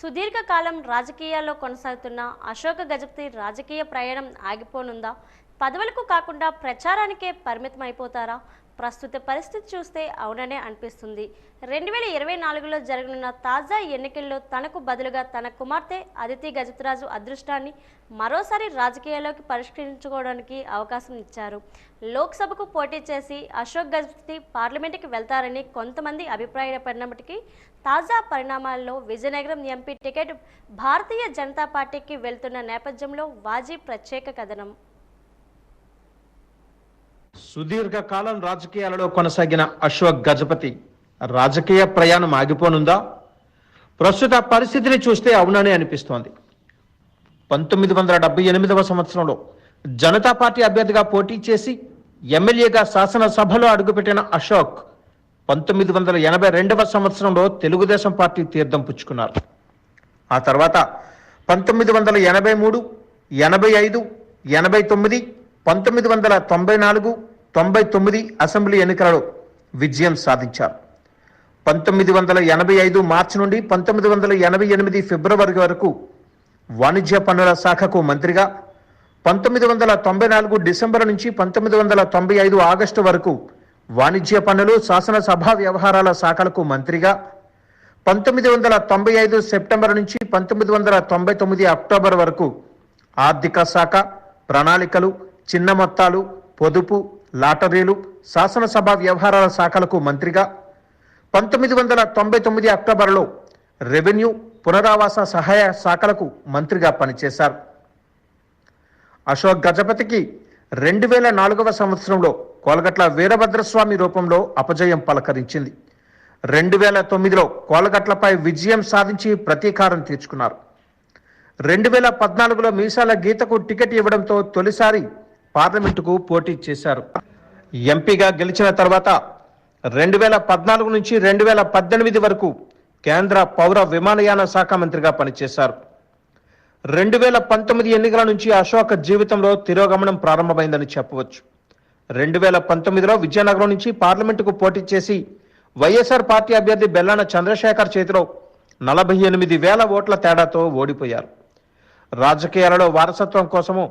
సుదీర్ఘకాలం రాజకీయాల్లో కొనసాగుతున్న అశోక గజపతి రాజకీయ ప్రయాణం ఆగిపోనుందా? పదవులకు కాకుండా ప్రచారానికే పరిమితం అయిపోతారా ప్రస్తుత పరిస్థితి చూస్తే అవుననే అనిపిస్తుంది. రెండు వేల ఇరవై నాలుగులో జరగనున్న తాజా ఎన్నికల్లో తనకు బదులుగా తన కుమార్తె అదితి గజపతిరాజు అదృష్టాన్ని మరోసారి రాజకీయాల్లోకి పరిష్కరించుకోవడానికి అవకాశం ఇచ్చారు. లోక్సభకు పోటీ చేసి అశోక్ గజపతి పార్లమెంటుకి వెళ్తారని కొంతమంది అభిప్రాయపడినప్పటికీ తాజా పరిణామాల్లో విజయనగరం ఎంపీ టికెట్ భారతీయ జనతా పార్టీకి వెళ్తున్న నేపథ్యంలో వాజీ ప్రత్యేక కథనం. సుదీర్ఘకాలం రాజకీయాలలో కొనసాగిన అశోక్ గజపతి రాజకీయ ప్రయాణం ఆగిపోనుందా? ప్రస్తుత పరిస్థితిని చూస్తే అవుననే అనిపిస్తోంది. పంతొమ్మిది వందల డెబ్బై ఎనిమిదవ సంవత్సరంలో జనతా పార్టీ అభ్యర్థిగా పోటీ చేసి ఎమ్మెల్యేగా శాసనసభలో అడుగుపెట్టిన అశోక్ పంతొమ్మిది వందల ఎనభై రెండవ సంవత్సరంలో తెలుగుదేశం పార్టీ తీర్థం పుచ్చుకున్నారు. ఆ తర్వాత పంతొమ్మిది వందల ఎనభై మూడు ఎనభై ఐదు ఎనభై తొమ్మిది పంతొమ్మిది వందల తొంభై నాలుగు తొంభై తొమ్మిది అసెంబ్లీ ఎన్నికలలో విజయం సాధించారు. పంతొమ్మిది వందల ఎనభై ఐదు మార్చి నుండి పంతొమ్మిది వందల ఎనభై ఎనిమిది ఫిబ్రవరి వరకు వాణిజ్య పన్నుల శాఖకు మంత్రిగా పంతొమ్మిది వందల తొంభై నాలుగు డిసెంబర్ నుంచి పంతొమ్మిది వందల తొంభై ఐదు ఆగస్టు వరకు వాణిజ్య పన్నులు శాసనసభ వ్యవహారాల శాఖలకు మంత్రిగా పంతొమ్మిది వందల తొంభై ఐదు సెప్టెంబర్ నుంచి పంతొమ్మిది వందల తొంభై తొమ్మిది అక్టోబర్ వరకు ఆర్థిక శాఖ ప్రణాళికలు చిన్న మొత్తాలు పొదుపు లాటరీలు శాసనసభ వ్యవహారాల శాఖలకు మంత్రిగా పంతొమ్మిది వందల తొంభై తొమ్మిది అక్టోబర్లో రెవెన్యూ పునరావాస సహాయ శాఖలకు మంత్రిగా పనిచేశారు. అశోక్ గజపతికి రెండు వేల నాలుగవ సంవత్సరంలో కోలగట్ల వీరభద్రస్వామి రూపంలో అపజయం పలకరించింది. రెండు వేల తొమ్మిదిలో కోలగట్లపై విజయం సాధించి ప్రతీకారం తీర్చుకున్నారు. రెండు వేల పద్నాలుగులో మీసాల గీతకు టికెట్ ఇవ్వడంతో తొలిసారి పార్లమెంటుకు పోటీ చేశారు. ఎంపీగా గెలిచిన తర్వాత రెండు వేల పద్నాలుగు నుంచి రెండు వేల పద్దెనిమిది వరకు కేంద్ర పౌర విమానయాన శాఖ మంత్రిగా పనిచేశారు. రెండు వేల పంతొమ్మిది ఎన్నికల నుంచి అశోక్ జీవితంలో తిరోగమనం ప్రారంభమైందని చెప్పవచ్చు. రెండు వేల పంతొమ్మిదిలో విజయనగరం నుంచి పార్లమెంటుకు పోటీ చేసి వైఎస్ఆర్ పార్టీ అభ్యర్థి బెల్లాన చంద్రశేఖర్ చేతిలో నలభై ఎనిమిది వేల ఓట్ల తేడాతో ఓడిపోయారు. రాజకీయాలలో వారసత్వం కోసమో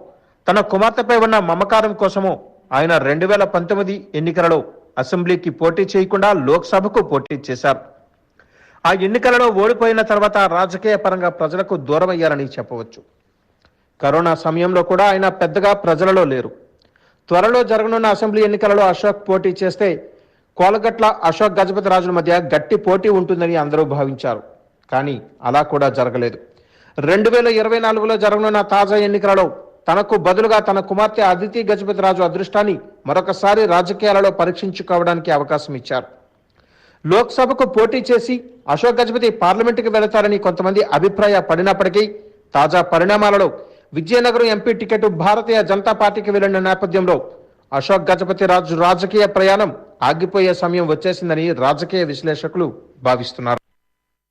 తన కుమార్తెపై ఉన్న మమకారం కోసమో ఆయన రెండు వేల పంతొమ్మిది ఎన్నికలలో అసెంబ్లీకి పోటీ చేయకుండా లోక్సభకు పోటీ చేశారు. ఆ ఎన్నికలలో ఓడిపోయిన తర్వాత రాజకీయ పరంగా ప్రజలకు దూరమయ్యారని చెప్పవచ్చు. కరోనా సమయంలో కూడా ఆయన పెద్దగా ప్రజలలో లేరు. త్వరలో జరగనున్న అసెంబ్లీ ఎన్నికలలో అశోక్ పోటీ చేస్తే కోలగట్ల అశోక్ గజపతి రాజుల మధ్య గట్టి పోటీ ఉంటుందని అందరూ భావించారు. కానీ అలా కూడా జరగలేదు. రెండు వేల ఇరవై నాలుగులో జరగనున్న తాజా ఎన్నికలలో తనకు బదులుగా తన కుమార్తె అదితి గజపతి రాజు అదృష్టాన్ని మరొకసారి రాజకీయాలలో పరీక్షించుకోవడానికి అవకాశం ఇచ్చారు. లోక్సభకు పోటీ చేసి అశోక్ గజపతి పార్లమెంటుకు వెళతారని కొంతమంది అభిప్రాయ పడినప్పటికీ తాజా పరిణామాలలో విజయనగరం ఎంపీ టికెట్ భారతీయ జనతా పార్టీకి వెళ్ళిన నేపథ్యంలో అశోక్ గజపతి రాజు రాజకీయ ప్రయాణం ఆగిపోయే సమయం వచ్చేసిందని రాజకీయ విశ్లేషకులు భావిస్తున్నారు.